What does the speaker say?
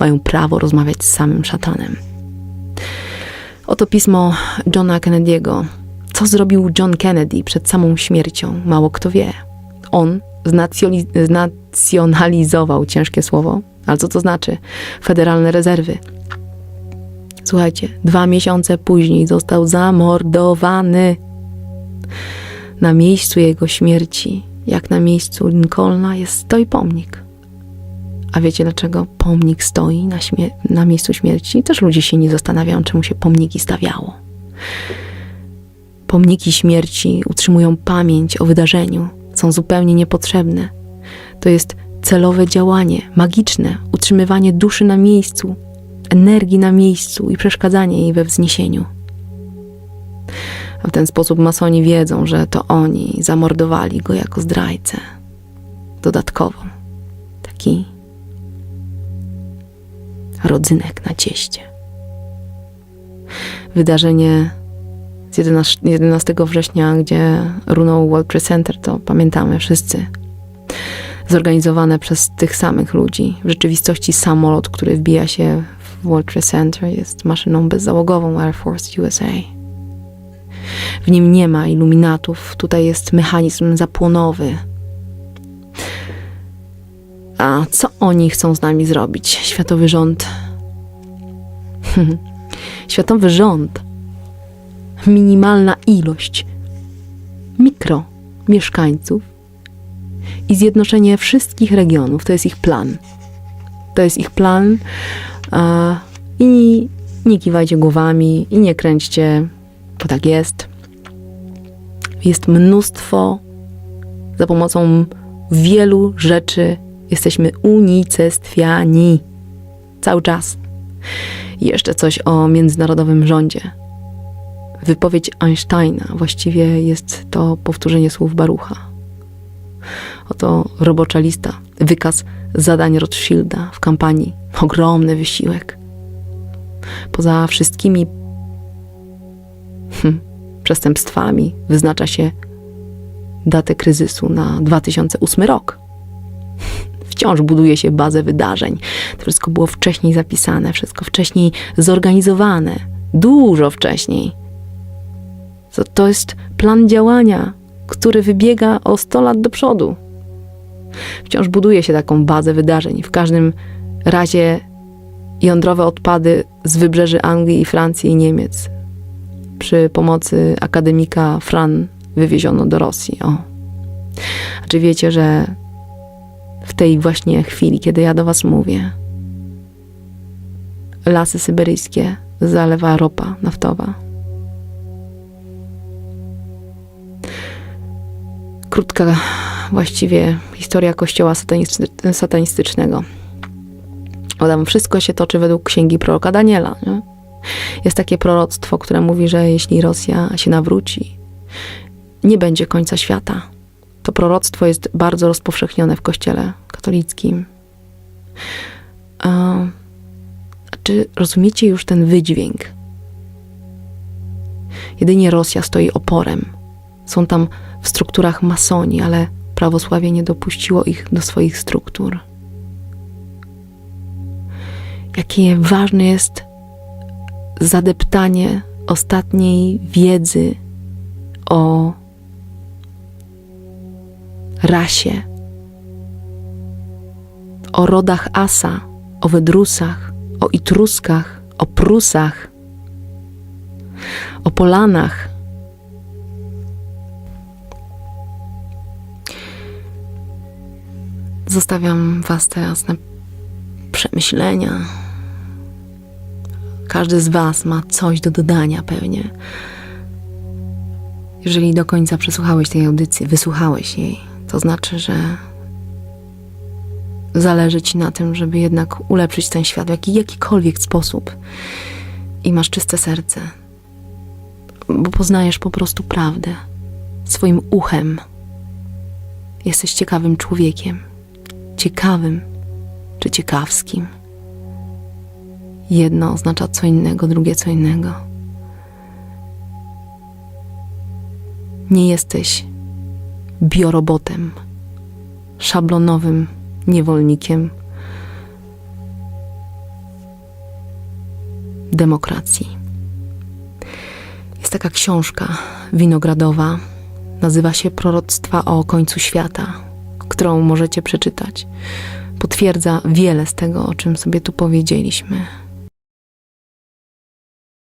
mają prawo rozmawiać z samym szatanem. Oto pismo Johna Kennedy'ego. Co zrobił John Kennedy przed samą śmiercią? Mało kto wie. On znacjonalizował ciężkie słowo, ale co to znaczy? Federalne rezerwy. Słuchajcie, dwa miesiące później został zamordowany. Na miejscu jego śmierci, jak na miejscu Lincolna, jest stoi pomnik. A wiecie dlaczego pomnik stoi na, na miejscu śmierci? Też ludzie się nie zastanawiają, czemu się pomniki stawiało. Pomniki śmierci utrzymują pamięć o wydarzeniu, są zupełnie niepotrzebne. To jest celowe działanie, magiczne, utrzymywanie duszy na miejscu, energii na miejscu i przeszkadzanie jej we wzniesieniu. A w ten sposób masoni wiedzą, że to oni zamordowali go jako zdrajcę. Dodatkowo taki rodzynek na cieście. Wydarzenie z 11, 11 września, gdzie runął World Trade Center, to pamiętamy wszyscy. Zorganizowane przez tych samych ludzi. W rzeczywistości samolot, który wbija się w World Trade Center, jest maszyną bezzałogową Air Force USA. W nim nie ma iluminatów, tutaj jest mechanizm zapłonowy. A co oni chcą z nami zrobić? Światowy rząd. Światowy rząd. Minimalna ilość mikro mieszkańców i zjednoczenie wszystkich regionów. To jest ich plan. To jest ich plan. A, I nie kiwajcie głowami i nie kręćcie, bo tak jest. Jest mnóstwo, za pomocą wielu rzeczy jesteśmy unicestwiani. Cały czas. Jeszcze coś o międzynarodowym rządzie. Wypowiedź Einsteina właściwie jest to powtórzenie słów Barucha. Oto robocza lista, wykaz zadań Rothschilda w kampanii. Ogromny wysiłek. Poza wszystkimi hm, przestępstwami wyznacza się datę kryzysu na 2008 rok. Wciąż buduje się bazę wydarzeń. To wszystko było wcześniej zapisane, wszystko wcześniej zorganizowane, dużo wcześniej. To, to jest plan działania, który wybiega o 100 lat do przodu. Wciąż buduje się taką bazę wydarzeń. W każdym razie jądrowe odpady z wybrzeży Anglii i Francji i Niemiec przy pomocy akademika Fran wywieziono do Rosji. O. A czy wiecie, że w tej właśnie chwili, kiedy ja do was mówię, lasy syberyjskie zalewa ropa naftowa. Krótka właściwie historia kościoła satanisty- satanistycznego. Tam wszystko się toczy według księgi proroka Daniela. Nie? Jest takie proroctwo, które mówi, że jeśli Rosja się nawróci, nie będzie końca świata. To proroctwo jest bardzo rozpowszechnione w kościele katolickim. A, czy rozumiecie już ten wydźwięk? Jedynie Rosja stoi oporem. Są tam w strukturach masoni, ale prawosławie nie dopuściło ich do swoich struktur. Jakie ważne jest zadeptanie ostatniej wiedzy o rasie, o rodach Asa, o Wydrusach, o Itruskach, o Prusach, o Polanach. Zostawiam Was teraz na przemyślenia. Każdy z Was ma coś do dodania pewnie. Jeżeli do końca przesłuchałeś tej audycji, wysłuchałeś jej, to znaczy, że zależy Ci na tym, żeby jednak ulepszyć ten świat w jaki, jakikolwiek sposób i masz czyste serce, bo poznajesz po prostu prawdę swoim uchem. Jesteś ciekawym człowiekiem, ciekawym czy ciekawskim. Jedno oznacza co innego, drugie co innego. Nie jesteś biorobotem, szablonowym niewolnikiem, demokracji. Jest taka książka winogradowa, nazywa się Proroctwa o końcu świata, którą możecie przeczytać. Potwierdza wiele z tego, o czym sobie tu powiedzieliśmy.